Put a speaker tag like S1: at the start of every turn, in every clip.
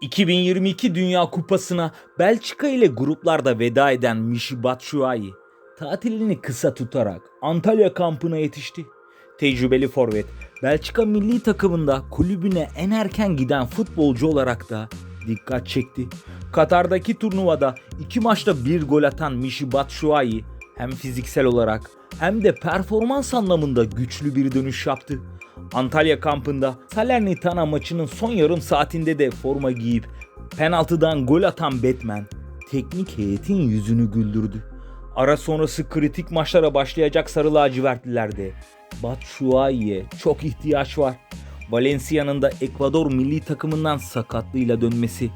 S1: 2022 Dünya Kupası'na Belçika ile gruplarda veda eden Michy Batshuayi tatilini kısa tutarak Antalya kampına yetişti. Tecrübeli forvet Belçika milli takımında kulübüne en erken giden futbolcu olarak da dikkat çekti. Katar'daki turnuvada iki maçta bir gol atan Michy Batshuayi hem fiziksel olarak hem de performans anlamında güçlü bir dönüş yaptı. Antalya kampında Salernitana maçının son yarım saatinde de forma giyip penaltıdan gol atan Batman teknik heyetin yüzünü güldürdü. Ara sonrası kritik maçlara başlayacak sarı lacivertlilerde Batshuayi'ye çok ihtiyaç var. Valencia'nın da Ekvador milli takımından sakatlığıyla dönmesi,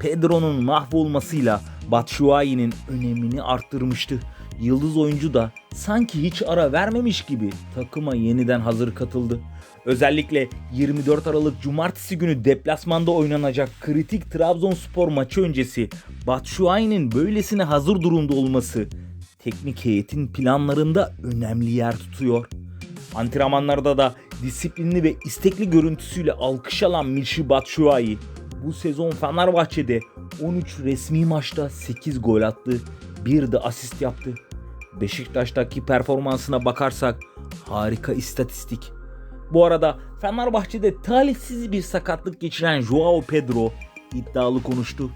S1: Pedro'nun mahvolmasıyla Batshuayi'nin önemini arttırmıştı. Yıldız oyuncu da sanki hiç ara vermemiş gibi takıma yeniden hazır katıldı. Özellikle 24 Aralık Cumartesi günü deplasmanda oynanacak kritik Trabzonspor maçı öncesi Batshuayi'nin böylesine hazır durumda olması teknik heyetin planlarında önemli yer tutuyor. Antrenmanlarda da disiplinli ve istekli görüntüsüyle alkış alan Michy Batshuayi bu sezon Fenerbahçe'de 13 resmi maçta 8 gol attı, bir de asist yaptı. Beşiktaş'taki performansına bakarsak harika istatistik. Bu arada Fenerbahçe'de talihsiz bir sakatlık geçiren Joao Pedro iddialı konuştu.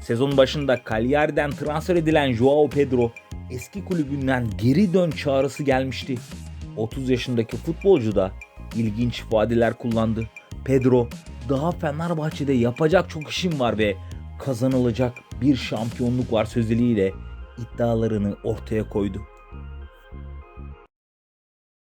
S1: Sezon başında Cagliari'den transfer edilen Joao Pedro eski kulübünden geri dön çağrısı gelmişti. 30 yaşındaki futbolcu da ilginç vadeler kullandı. Pedro daha Fenerbahçe'de yapacak çok işim var ve kazanılacak bir şampiyonluk var sözleriyle iddialarını ortaya koydu.